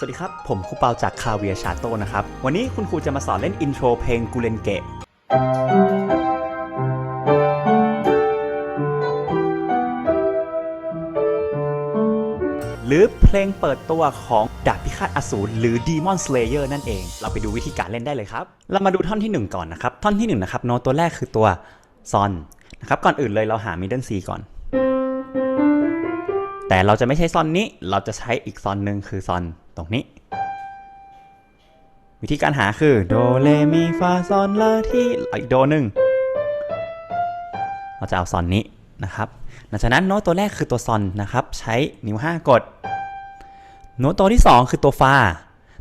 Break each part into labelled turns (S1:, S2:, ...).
S1: สวัสดีครับ ผมครูเปาจากคาเวียชาโตนะครับ วันนี้คุณครูจะมาสอนเล่นอินโทรเพลงกูเลนเกะ หรือเพลงเปิดตัวของดาบพิฆาตอสูรหรือ Demon Slayer นั่นเอง เราไปดูวิธีการเล่นได้เลยครับ เรามาดูท่อนที่ 1 ก่อนนะครับ ท่อนที่1นะครับโน้ตตัวแรกคือตัวซอนนะครับก่อนอื่นเลยเราหา middle C ก่อน แต่เราจะไม่ใช้ซอนนี้ เราจะใช้อีกซอนหนึ่งคือซอนตรงนี้ วิธีการหาคือโดเลมีฟาซอนลาที่อีกโดหนึ่งเราจะเอาซอนนี้นะครับหลังจากนั้นโน้ตตัวแรกคือตัวซอนนะครับ ใช้นิ้ว 5 กด โน้ตตัวที่ 2 คือตัวฟา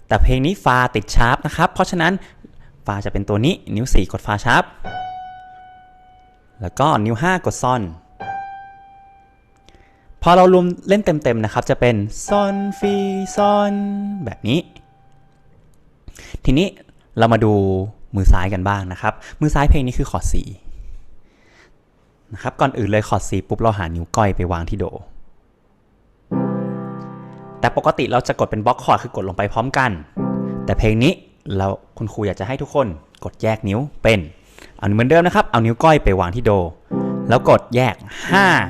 S1: แต่เพลงนี้ฟาติดชาร์ปนะครับ เพราะฉะนั้นฟาจะเป็นตัวนี้นิ้ว 4 กดฟาชาร์ปแล้วก็นิ้ว 5 กดซอน อเรารวมเล่นเต็มๆนะครับ จะเป็นซอนฟีซอนแบบนี้ ทีนี้เรามาดูมือซ้ายกันบ้างนะครับ มือซ้ายเพลงนี้คือคอร์ด C นะครับ ก่อนอื่นเลยคอร์ด C ปุ๊บเราหานิ้วก้อยไปวางที่โด แต่ปกติเราจะกดเป็นบล็อกคอร์ดคือกดลงไปพร้อมกัน แต่เพลงนี้เราคุณครูอยากจะให้ทุกคนกดแยกนิ้วเป็นเอาเหมือนเดิมนะครับ เอานิ้วก้อยไปวางที่โด แล้วกดแยก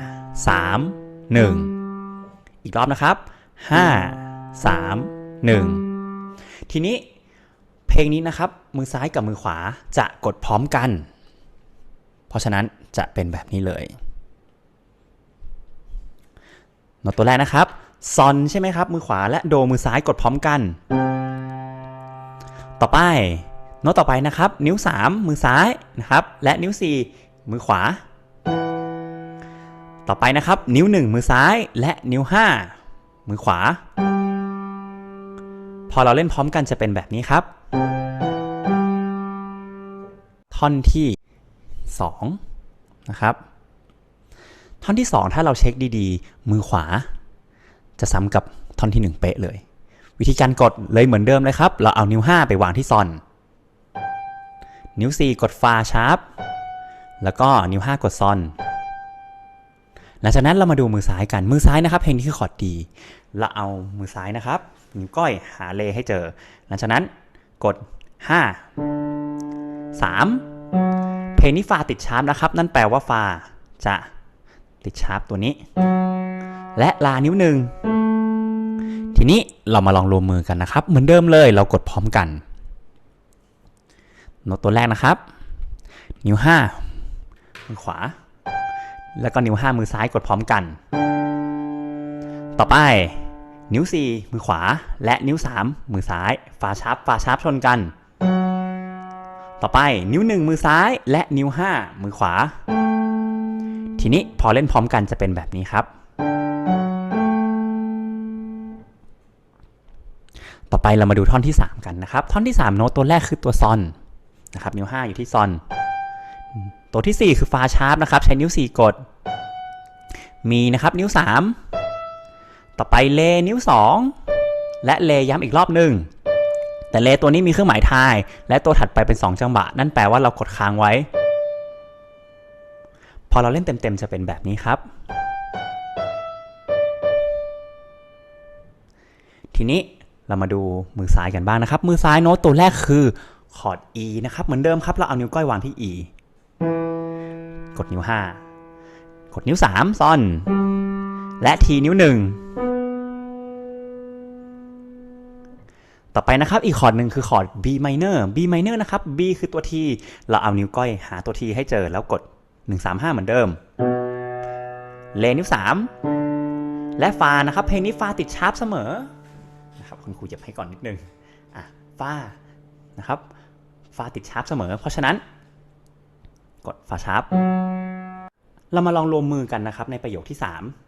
S1: 5 3 1 อีกรอบนะครับ 5 3 1 ทีนี้เพลงนี้นะครับ มือซ้ายกับมือขวาจะกดพร้อมกัน เพราะฉะนั้นจะเป็นแบบนี้เลยโน้ตตัวแรกนะครับซอนใช่ไหมครับ มือขวาและโดมือซ้ายกดพร้อมกัน ต่อไปโน้ตต่อไปนะครับ นิ้ว 3 มือซ้ายนะครับ และนิ้ว 4 มือขวา ต่อไปนะครับ นิ้ว 1 มือซ้ายและนิ้ว 5 มือขวา พอเราเล่นพร้อมกันจะเป็นแบบนี้ครับ ท่อนที่ 2 นะครับ ท่อนที่ 2 ถ้าเราเช็คดีๆ มือขวา จะซ้ำกับท่อนที่ 1 เป๊ะเลย วิธีการกดเลยเหมือนเดิมเลยครับ เราเอานิ้ว 5 ไปวางที่ซอน นิ้ว 4 กดฟาชาร์ปแล้วก็นิ้ว 5 กดซอน หลังจากนั้นเรามาดูมือซ้ายกัน มือซ้ายนะครับ เพลงนี้คือคอร์ดดีเราเอามือซ้ายนะครับนิ้วก้อยหาเลให้เจอ หลังจากนั้นกด 5 3 เพลงนี้ฟาติดชาร์ปนะครับ นั่นแปลว่าฟาจะติดชาร์ปตัวนี้ และลานิ้วหนึ่งทีนี้เรามาลองรวมมือกันนะครับ เหมือนเดิมเลยเรากดพร้อมกันโน้ตตัวแรกนะครับ นิ้ว5มือขวา แล้วก็นิ้ว 5 มือซ้ายกดพร้อมกัน ต่อไป นิ้ว 4 มือขวา และนิ้ว 3 มือซ้ายฝาชาร์ปฝาชาร์ปชนกัน ต่อไปนิ้ว 1 มือซ้าย และนิ้ว 5 มือขวา ทีนี้พอเล่นพร้อมกันจะเป็นแบบนี้ครับ ต่อไปเรามาดูท่อนที่ 3 กันนะครับ ท่อนที่ 3 โน้ตตัวแรกคือตัวซอนนะครับ นิ้ว 5 อยู่ที่ซอน ตัวที่ 4 คือฟาชาร์ปนะครับ ใช้นิ้ว 4 กด มีนะครับนิ้ว 3 ต่อไปเลนิ้ว 2 และเลย้ำอีกรอบหนึ่งแต่เลตัวนี้มีเครื่องหมายทาย และตัวถัดไปเป็น 2 จังหวะ นั่นแปลว่าเรากดค้างไว้ พอเราเล่นเต็มๆจะเป็นแบบนี้ครับ ทีนี้เรามาดูมือซ้ายกันบ้างนะครับ มือซ้ายโน้ตตัวแรกคือคอร์ด E นะครับ เหมือนเดิมครับ เราเอานิ้วก้อยวางที่ E กดนิ้ว 5 กดนิ้ว 3 ซ่อน และทีนิ้ว 1 ต่อไปนะครับอีกคอร์ดหนึ่งคือคอร์ด B minor B minor นะครับ B คือตัว T เราเอานิ้วก้อยหาตัว T ให้เจอแล้วกด 135 เหมือนเดิม เลนิ้ว 3 และฟานะครับ เพลงนี้ฟาติดชาร์ปเสมอนะครับคุณครูจะให้ก่อนนิดนึงอะฟานะครับฟาติดชาร์ปเสมอ เพราะฉะนั้น กดฟาชาร์ปเรามาลองรวมมือกันนะครับในประโยคที่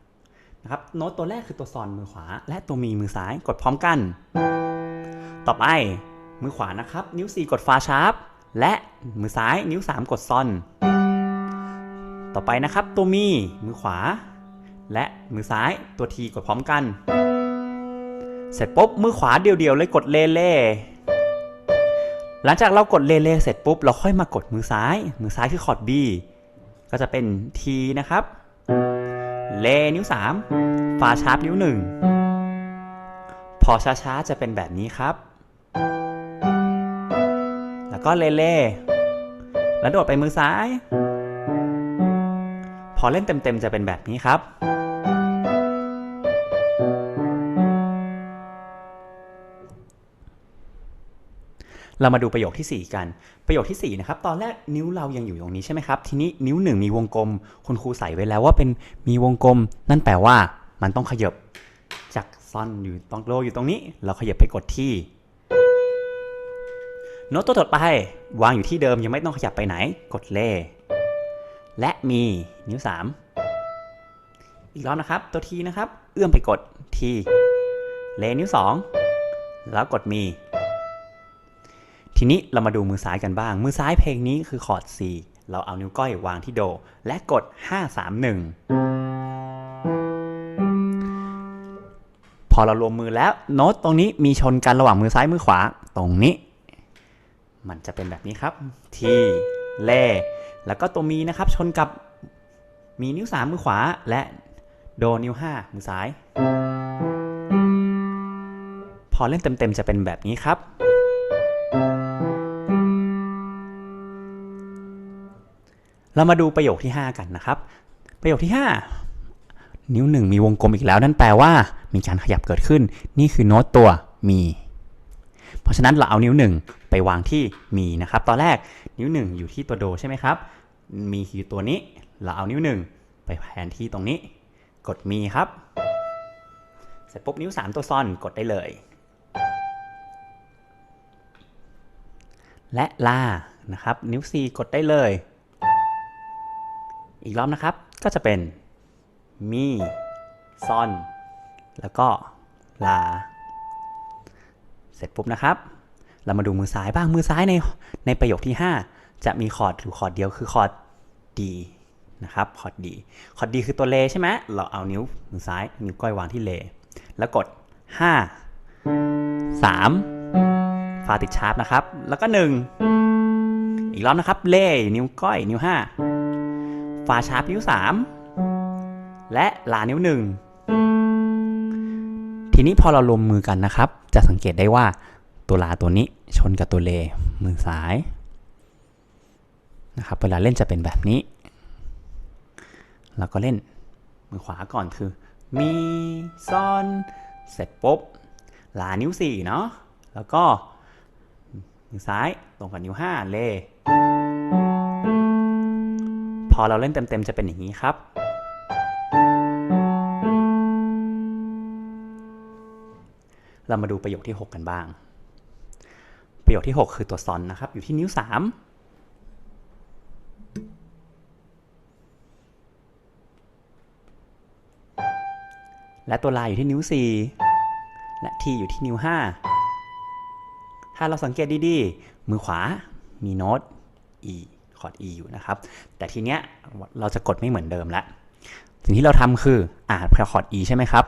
S1: 3นะครับโน้ตตัวแรกคือตัวซอนมือขวา และตัวมีมือซ้ายกดพร้อมกัน ต่อไปมือขวานะครับ นิ้ว 4 กดฟาชาร์ปและมือซ้ายนิ้ว 3 กดซอน ต่อไปนะครับ ตัวมีมือขวา และมือซ้ายตัวทีกดพร้อมกัน เสร็จปุ๊บมือขวาเดียวๆเลยกดเลเล่ หลังจากเรากดเลเล่เสร็จปุ๊บ เราค่อยมากดมือซ้าย มือซ้ายคือคอร์ด B ก็จะเป็น T นะครับ เลนิ้ว 3 ฟาชาร์ปนิ้ว 1 พอช้าๆ จะเป็นแบบนี้ครับ แล้วก็เล่ๆแล้วโดดไปมือซ้าย พอเล่นเต็มๆ จะเป็นแบบนี้ครับ เรามาดูประโยคทีสี่4 กัน ประโยคทีสี่ 4 นะครับ ตอนแรกนิ้วเรายังอยู่ตรงนี้ใช่ไหมครับ ทีนี้นิ้วหนึ่งมีวงกลม คุณครูใส่ไว้แล้วว่าเป็นมีวงกลม นั่นแปลว่ามันต้องขยับจากซ่อนอยู่ตรงโลอยู่ตรงนี้ เราขยับไปกดที่โน้ตตัวต่อไป วางอยู่ที่เดิมยังไม่ต้องขยับไปไหน กดเล่และมีนิ้ว 3 อีกรอบนะครับ ตัวทีนะครับ เอื้อมไปกดทีเลนิ้ว 2 แล้วกดมี ทีนี้เรามาดูมือซ้ายกันบ้าง มือซ้ายเพลงนี้คือคอร์ด C เราเอานิ้วก้อยวางที่โด และกด 531 พอเรารวมมือแล้วโน้ตตรงนี้มีชนกันระหว่างมือซ้ายมือขวาตรงนี้ มันจะเป็นแบบนี้ครับ ทีเลแล้วก็ตัวมีนะครับชนกับมีนิ้ว 3 มือขวาและโดนิ้ว 5 มือซ้าย พอเล่นเต็มๆจะเป็นแบบนี้ครับ เรามาดูประโยคที่ 5 กันนะครับ ประโยคที่ 5 นิ้วหนึ่งมีวงกลมอีกแล้ว นั่นแปลว่า มีการขยับเกิดขึ้น นี่คือโน้ตตัวมี เพราะฉะนั้นเราเอานิ้วหนึ่งไปวางที่มีนะครับ ตอนแรกนิ้วหนึ่งอยู่ที่ตัวโดใช่ไหมครับ มีคือตัวนี้ เราเอานิ้วหนึ่งไปแทนที่ตรงนี้ กดมีครับ เสร็จปุ๊บนิ้ว 3 ตัวซ่อนกดได้เลย และลานะครับ นิ้ว 4 กดได้เลย อีกรอบนะครับ ก็จะเป็นมีซอน แล้วก็ลา เสร็จปุ๊บนะครับ เรามาดูมือซ้ายบ้าง มือซ้ายในในประโยคที่ 5 จะมีคอร์ดอยู่คอร์ดเดียวคือคอร์ด D นะครับ คอร์ด D คอร์ด D คือตัวเลใช่ไหมเราเอานิ้วมือซ้ายนิ้วก้อยวางที่เล แล้วกด 5 3 ฟาติดชาร์ปนะครับ แล้วก็ 1 อีกรอบนะครับ เล นิ้วก้อย นิ้ว 5 ฟาชาร์ปนิ้ว 3 และลานิ้ว 1 ทีนี้พอเรารวมมือกันนะครับ จะสังเกตได้ว่าตัวลาตัวนี้ชนกับตัวเลมือซ้ายนะครับเวลาเล่นจะเป็นแบบนี้ แล้วก็เล่นมือขวาก่อนคือ มีซอน เสร็จปุ๊บลานิ้ว4เนาะแล้วก็มือซ้ายตรงกับนิ้ว 5 เล อเราเล่นเต็มๆจะเป็นอย่างนี้ครับ เรามาดูประโยคที่ 6 กันบ้าง ประโยคที่ 6 คือตัวซอนนะครับ อยู่ที่นิ้ว 3และตัวลายอยู่ที่นิ้ว 4 และทีอยู่ที่นิ้ว 5 ถ้าเราสังเกตดี ๆ มือขวามีโน้ต E คอร์ด E อยู่นะครับ แต่ทีเนี้ยเราจะกดไม่เหมือนเดิมล้วสิ่งที่เราทำคืออ่านคอร์ด E ใช่ไหมครับ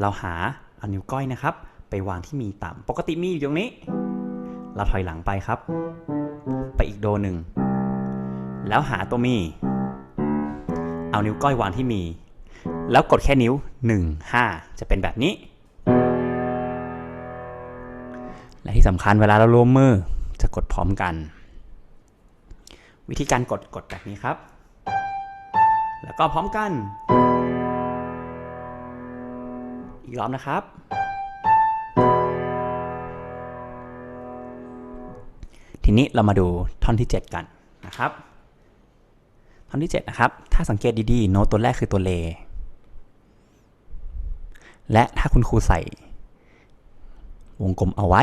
S1: เราหาเอานิ้วก้อยนะครับ ไปวางที่มีต่ำปกติมีอยู่ตรงนี้ เราถอยหลังไปครับ ไปอีกโดหนึ่ง แล้วหาตัวมี เอานิ้วก้อยวางที่มี แล้วกดแค่นิ้ว 1 5 จะเป็นแบบนี้ และที่สำคัญเวลาเรารวมมือจะกดพร้อมกัน วิธีการกดกดแบบนี้ครับ แล้วก็พร้อมกัน อีกรอบนะครับ ทีนี้เรามาดูท่อนที่ 7 กันนะครับ ท่อนที่ 7 นะครับ ถ้าสังเกตดีๆ โน้ตตัวแรกคือตัวเล และถ้าคุณครูใส่ วงกลมเอาไว้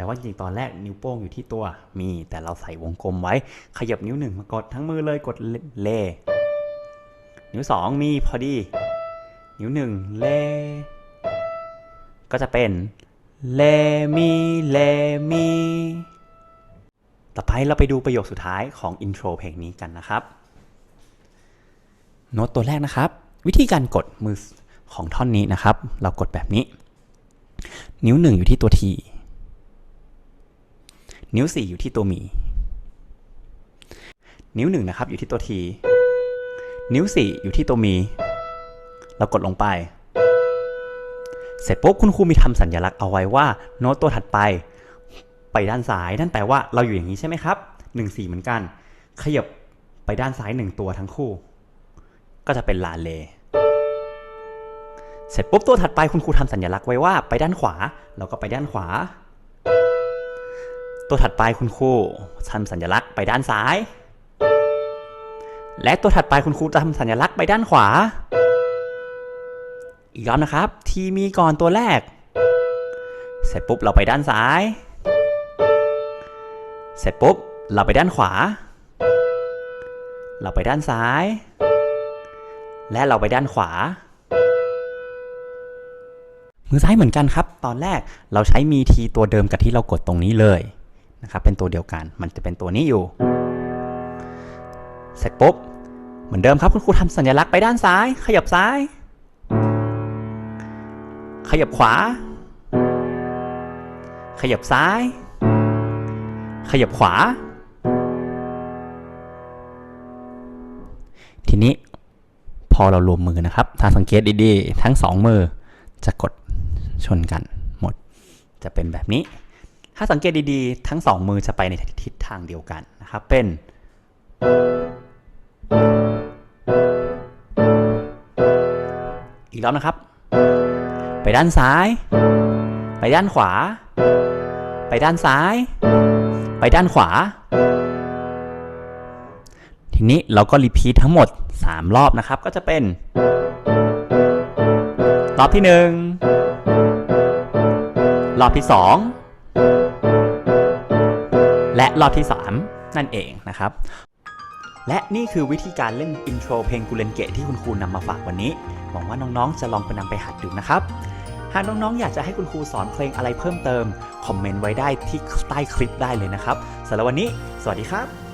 S1: ลว่าจริงตอนแรกนิ้วโป้งอยู่ที่ตัวมี แต่เราใส่วงกลมไว้ ขยับนิ้วหนึ่งมากดทั้งมือเลยกดเล นิ้วสองมีพอดี นิ้วหนึ่งเล ก็จะเป็นเลมีเลมีต่อไปเราไปดูประโยคสุดท้ายของอินโทรเพลงนี้กันนะครับโน้ตตัวแรกนะครับ วิธีการกดมือของท่อนนี้นะครับ เรากดแบบนี้ นิ้วหนึ่งอยู่ที่ตัวที นิ้วสี่อยู่ที่ตัวมี นิ้วหนึ่งนะครับอยู่ที่ตัวที นิ้วสี่อยู่ที่ตัวมี เรากดลงไป เสร็จปุ๊บคุณครูมีทำสัญลักษณ์เอาไว้ว่าโน้ตตัวถัดไป ไปด้านซ้าย นั่นแปลว่าเราอยู่อย่างนี้ใช่ไหมครับหนึ่งสี่เหมือนกัน ขยับไปด้านซ้ายหนึ่งตัวทั้งคู่ ก็จะเป็นลาเล เสร็จปุ๊บตัวถัดไปคุณครูทำสัญลักษณ์ไว้ว่าไปด้านขวา เราก็ไปด้านขวา ตัวถัดไปคุณครูทำสัญลักษณ์ไปด้านซ้าย และตัวถัดไปคุณครูจะทำสัญลักษณ์ไปด้านขวา อีกรอบนะครับ ทีมีก่อนตัวแรก เสร็จปุ๊บเราไปด้านซ้าย เสร็จปุ๊บเราไปด้านขวา เราไปด้านซ้าย และเราไปด้านขวามือซ้ายเหมือนกันครับ ตอนแรกเราใช้มีทีตัวเดิมกับที่เรากดตรงนี้เลย นะครับเป็นตัวเดียวกัน มันจะเป็นตัวนี้อยู่ เสร็จปุ๊บ เหมือนเดิมครับคุณครูทำสัญลักษณ์ไปด้านซ้าย ขยับซ้าย ขยับขวา ขยับซ้าย ขยับขวา ทีนี้พอเรารวมมือนะครับ ถ้าสังเกตดีๆ ทั้งสองมือจะกดชนกันหมด จะเป็นแบบนี้ ถ้าสังเกตดีๆ ทั้งสองมือจะไปในทิศทางเดียวกันนะครับเป็น อีกรอบนะครับ ไปด้านซ้าย ไปด้านขวา ไปด้านซ้าย ไปด้านขวา ทีนี้เราก็รีพีททั้งหมด 3 รอบนะครับก็จะเป็น รอบที่ 1 รอบที่ 2 และรอบที่ 3 นั่นเองนะครับ และนี่คือวิธีการเล่นอินโทรเพลงกุเลนเกะที่คุณครูนำมาฝากวันนี้ หวังว่าน้องๆ จะลองไปนำไปหัดดูนะครับ หากน้องๆ อยากจะให้คุณครูสอนเพลงอะไรเพิ่มเติม คอมเมนต์ไว้ได้ที่ใต้คลิปได้เลยนะครับสำหรับวันนี้ สวัสดีครับ